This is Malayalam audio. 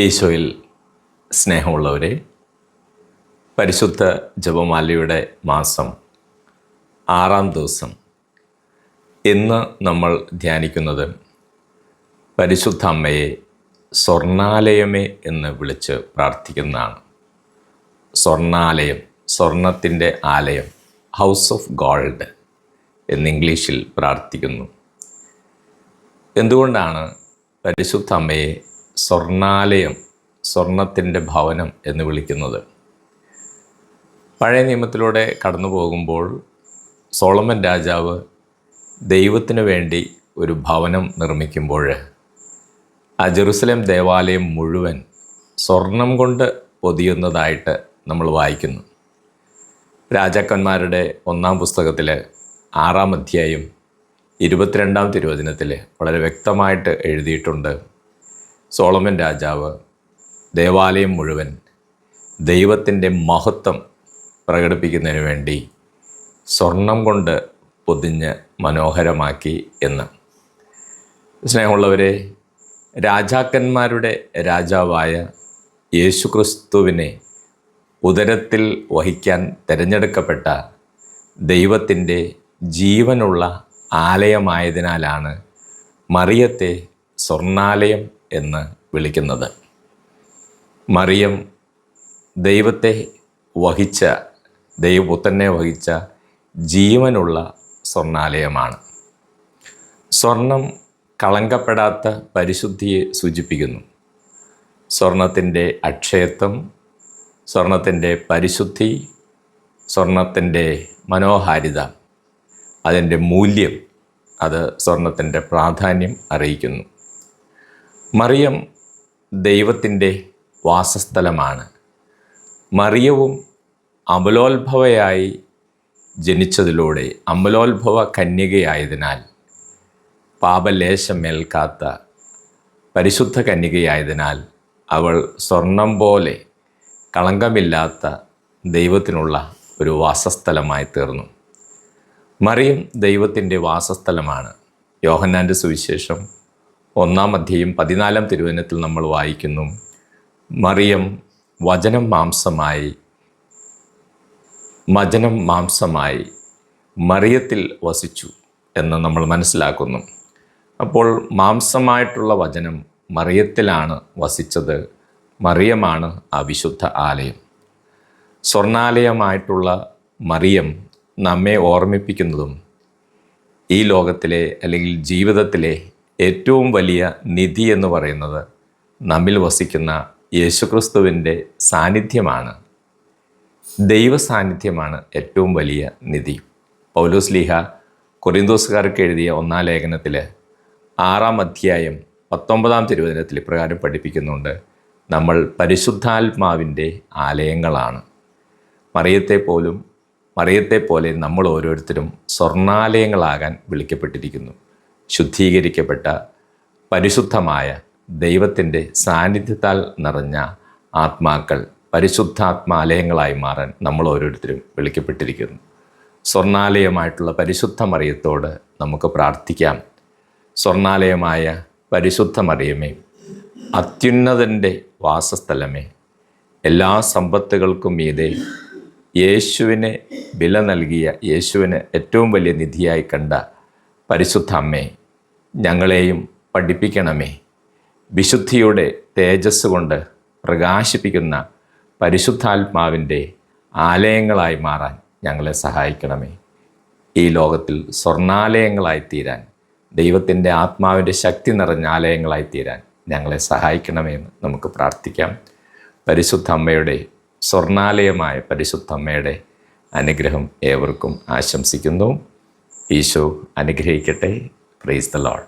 ഈശോയിൽ സ്നേഹമുള്ളവരെ പരിശുദ്ധ ജപമാലയുടെ മാസം ആറാം ദിവസം ഇന്ന് നമ്മൾ ധ്യാനിക്കുന്നത് പരിശുദ്ധ അമ്മയെ സ്വർണാലയമേ എന്ന് വിളിച്ച് പ്രാർത്ഥിക്കുന്നതാണ്. സ്വർണാലയം സ്വർണത്തിന്റെ ആലയം ഹൗസ് ഓഫ് ഗോൾഡ് എന്ന് ഇംഗ്ലീഷിൽ പ്രാർത്ഥിക്കുന്നു. എന്തുകൊണ്ടാണ് പരിശുദ്ധ അമ്മയെ സ്വർണാലയം സ്വർണത്തിന്റെ ഭവനം എന്ന് വിളിക്കുന്നത്. പഴയ നിയമത്തിലൂടെ കടന്നു പോകുമ്പോൾ സോളമൻ രാജാവ് ദൈവത്തിന് വേണ്ടി ഒരു ഭവനം നിർമ്മിക്കുമ്പോൾ ആ ജെറുസലേം ദേവാലയം മുഴുവൻ സ്വർണം കൊണ്ട് പൊതിയുന്നതായിട്ട് നമ്മൾ വായിക്കുന്നു. രാജാക്കന്മാരുടെ ഒന്നാം പുസ്തകത്തിൽ ആറാം അധ്യായം ഇരുപത്തിരണ്ടാം തിരുവചനത്തിൽ വളരെ വ്യക്തമായിട്ട് എഴുതിയിട്ടുണ്ട്. സോളമൻ രാജാവ് ദേവാലയം മുഴുവൻ ദൈവത്തിന്റെ മഹത്വം പ്രകടിപ്പിക്കുന്നതിന് വേണ്ടി സ്വർണം കൊണ്ട് പൊതിഞ്ഞ് മനോഹരമാക്കി എന്ന്. സ്നേഹമുള്ളവരെ രാജാക്കന്മാരുടെ രാജാവായ യേശുക്രിസ്തുവിനെ ഉദരത്തിൽ വഹിക്കാൻ തിരഞ്ഞെടുക്കപ്പെട്ട ദൈവത്തിന്റെ ജീവനുള്ള ആലയമായതിനാലാണ് മറിയത്തെ സ്വർണാലയം എന്ന് വിളിക്കുന്നത്. മറിയം ദൈവത്തെ വഹിച്ച ദൈവപുത്രനെ വഹിച്ച ജീവനുള്ള സ്വർണാലയമാണ് സ്വർണം കളങ്കപ്പെടാത്ത പരിശുദ്ധിയെ സൂചിപ്പിക്കുന്നു. സ്വർണത്തിന്റെ അക്ഷയത്വം സ്വർണത്തിന്റെ പരിശുദ്ധി സ്വർണത്തിന്റെ മനോഹാരിത അതിന്റെ മൂല്യം അത് സ്വർണത്തിന്റെ പ്രാധാന്യം അറിയിക്കുന്നു. മറിയം ദൈവത്തിന്റെ വാസസ്ഥലമാണ്. മറിയവും അമലോത്ഭവയായി ജനിച്ചതിലൂടെ അമലോത്ഭവ കന്യകയായതിനാൽ പാപലേശം പാപലേശമേൽക്കാത്ത പരിശുദ്ധ കന്യകയായതിനാൽ അവൾ സ്വർണം പോലെ കളങ്കമില്ലാത്ത ദൈവത്തിനുള്ള ഒരു വാസസ്ഥലമായി തീർന്നു. മറിയം ദൈവത്തിന്റെ വാസസ്ഥലമാണ്. യോഹന്നാന്റെ സുവിശേഷം ഒന്നാം അധ്യയം പതിനാലാം തിരുവനത്തിൽ നമ്മൾ വായിക്കുന്നു. മറിയം വചനം മാംസമായി വചനം മാംസമായി മറിയത്തിൽ വസിച്ചു എന്ന് നമ്മൾ മനസ്സിലാക്കുന്നു. അപ്പോൾ മാംസമായിട്ടുള്ള വചനം മറിയത്തിലാണ് വസിച്ചത്. മറിയമാണ് ആ വിശുദ്ധ ആലയം. സ്വർണാലയമായിട്ടുള്ള മറിയം നമ്മെ ഓർമ്മിപ്പിക്കുന്നതും ഈ ലോകത്തിലെ അല്ലെങ്കിൽ ജീവിതത്തിലെ ഏറ്റവും വലിയ നിധി എന്ന് പറയുന്നത് നമ്മിൽ വസിക്കുന്ന യേശുക്രിസ്തുവിന്റെ സാന്നിധ്യമാണ്. ദൈവ സാന്നിധ്യമാണ് ഏറ്റവും വലിയ നിധി. പൗലോസ് ലീഹ കൊറിന്തോസുകാർക്ക് എഴുതിയ ഒന്നാം ലേഖനത്തിൽ ആറാം അധ്യായം പത്തൊമ്പതാം തിരുവചനത്തിൽ ഇപ്രകാരം പഠിപ്പിക്കുന്നുണ്ട്. നമ്മൾ പരിശുദ്ധാത്മാവിന്റെ ആലയങ്ങളാണ്. മറിയത്തെ പോലും മറിയത്തെ പോലെ നമ്മൾ ഓരോരുത്തരും സ്വർണാലയങ്ങളാകാൻ വിളിക്കപ്പെട്ടിരിക്കുന്നു. ശുദ്ധീകരിക്കപ്പെട്ട പരിശുദ്ധമായ ദൈവത്തിന്റെ സാന്നിധ്യത്താൽ നിറഞ്ഞ ആത്മാക്കൾ പരിശുദ്ധാത്മാലയങ്ങളായി മാറാൻ നമ്മൾ ഓരോരുത്തരും വിളിക്കപ്പെട്ടിരിക്കുന്നു. സ്വർണാലയമായിട്ടുള്ള പരിശുദ്ധ മറിയത്തോട് നമുക്ക് പ്രാർത്ഥിക്കാം. സ്വർണാലയമായ പരിശുദ്ധ മറിയമേ അത്യുന്നതന്റെ വാസസ്ഥലമേ എല്ലാ സമ്പത്തുകൾക്കും മീതെ യേശുവിനെ വില നൽകിയ യേശുവിന് ഏറ്റവും വലിയ നിധിയായി കണ്ട പരിശുദ്ധ അമ്മേ ഞങ്ങളെയും പഠിപ്പിക്കണമേ. വിശുദ്ധിയുടെ തേജസ് കൊണ്ട് പ്രകാശിപ്പിക്കുന്ന പരിശുദ്ധാത്മാവിന്റെ ആലയങ്ങളായി മാറാൻ ഞങ്ങളെ സഹായിക്കണമേ. ഈ ലോകത്തിൽ സ്വർണാലയങ്ങളായി തീരാൻ ദൈവത്തിന്റെ ആത്മാവിന്റെ ശക്തി നിറഞ്ഞ ആലയങ്ങളായി തീരാൻ ഞങ്ങളെ സഹായിക്കണമേ എന്ന് നമുക്ക് പ്രാർത്ഥിക്കാം. പരിശുദ്ധ അമ്മയുടെ സ്വർണാലയമായ പരിശുദ്ധ അമ്മയുടെ അനുഗ്രഹം ഏവർക്കും ആശംസിക്കുന്നു. ഈശോ അനുഗ്രഹിക്കട്ടെ. Praise the load